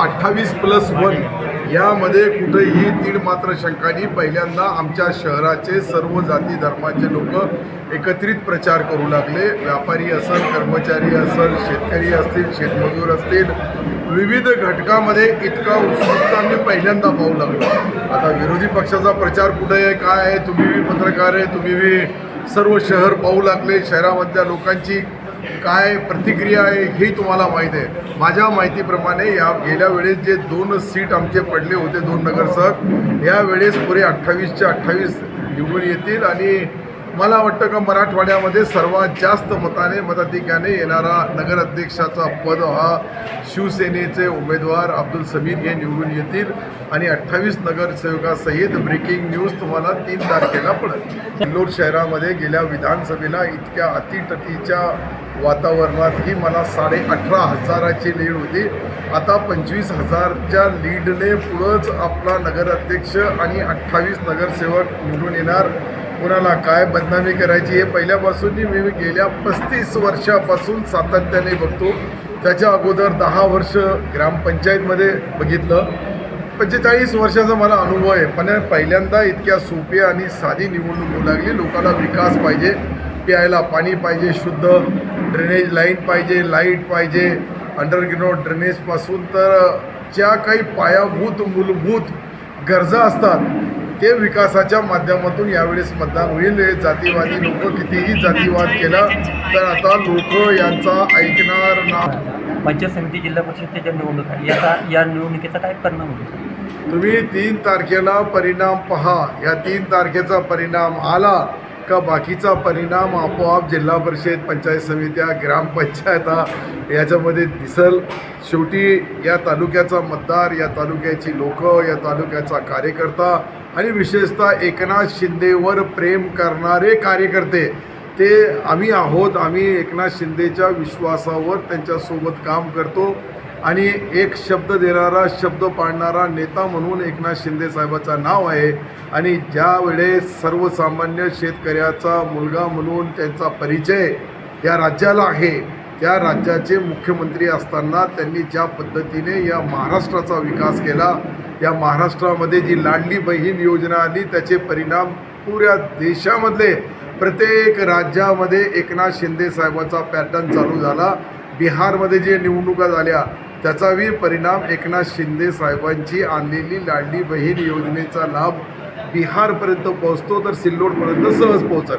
अठ्ठावीस plus one. यामध्ये कुठेही तीड मात्र शंकानी पहिल्यांदा आमच्या शहराचे सर्व जाती धर्माचे लोक एकत्रित प्रचार करू लागले. व्यापारी असेल कर्मचारी असेल शेतकरी असतील शेतमजूर असतील विविध घटकामध्ये इतका उत्सुकता आम्ही पहिल्यांदा पाहू लागलो. आता विरोधी पक्षाचा प्रचार कुठे आहे काय आहे तुम्ही पत्रकार आहे तुम्ही सर्व शहर पाहू लागले. शहरामधल्या लोकांची काय प्रतिक्रिया आहे हे तुम्हाला माहीत आहे. माझ्या माहितीप्रमाणे या गेल्या वेळेस जे दोन सीट आमचे पडले होते दोन नगरसेवक यावेळेस पुरे अठ्ठावीसच्या अठ्ठावीस निवडून येतील आणि मला वाटतं का मराठवाड्यामध्ये सर्वात जास्त मताने मताधिक्याने येणारा नगराध्यक्षाचा पद हा शिवसेनेचे उमेदवार अब्दुल समीर हे निवडून येतील. आणि अठ्ठावीस नगरसेवकासहित ब्रेकिंग न्यूज तुम्हाला तीन तारखेला पडेल. इंदोर शहरामध्ये गेल्या विधानसभेला इतक्या अतिटतीच्या वातावरणात ही मला साडे अठरा हजाराची लीड होती. आता पंचवीस हजारच्या लीडने पुढंच आपला नगराध्यक्ष आणि अठ्ठावीस नगरसेवक निवडून येणार. कोणाला काय बदनामी करायची हे पहिल्यापासून मी गेल्या पस्तीस वर्षापासून सातत्याने बघतो. त्याच्या अगोदर दहा वर्ष ग्रामपंचायतमध्ये बघितलं. पंचेचाळीस वर्षाचा मला अनुभव आहे. पण पहिल्यांदा इतक्या सोपी आणि साधी निवडणूक होऊ लागली. लोकांना विकास पाहिजे प्यायला पाणी पाहिजे शुद्ध ड्रेनेज लाईन पाहिजे लाइट पाहिजे अंडरग्राऊंड ड्रेनेजपासून तर ज्या काही पायाभूत मूलभूत गरजा असतात ते विकासाच्या माध्यमातून यावेळेस मतदान होईल. हे जातीवादी लोक कितीही जातीवाद केला तर आता लोक यांचा ऐकणार ना. पंचायत समिती जिल्हा परिषदेच्या निवडणूक आहे याचा या निवडणुकीचा काय परिणाम होतो? तुम्ही तीन तारखेला परिणाम पहा. या तीन तारखेचा परिणाम आला का बाकीचा परिणाम आपोआप जिल्हा परिषद पंचायत समित्या ग्रामपंचायता याच्यामध्ये दिसल. शेवटी या तालुक्याचा मतदार या तालुक्याची लोकं या तालुक्याचा कार्यकर्ता आणि विशेषतः एकनाथ शिंदेवर प्रेम करणारे कार्यकर्ते ते आम्ही आहोत. आम्ही एकनाथ शिंदेच्या विश्वासावर त्यांच्यासोबत काम करतो. आणि एक शब्द देणारा शब्द पाळणारा नेता म्हणून एकनाथ शिंदे साहेबाचं नाव आहे. आणि ज्या वेळेस सर्वसामान्य शेतकऱ्याचा मुलगा म्हणून त्यांचा परिचय या राज्याला आहे त्या राज्याचे मुख्यमंत्री असताना त्यांनी ज्या पद्धतीने या महाराष्ट्राचा विकास केला या महाराष्ट्रामध्ये जी लाडली बहीण योजना आली त्याचे परिणाम पुऱ्या देशामधले प्रत्येक राज्यामध्ये एकनाथ शिंदे साहेबाचा पॅटर्न चालू झाला. बिहारमध्ये जे निवडणुका झाल्या त्याचाही परिणाम एकनाथ शिंदे साहेबांची आणलेली लाडली बहीण योजनेचा लाभ बिहारपर्यंत पोहोचतो तर सिल्लोडपर्यंत सहज पोहोचल.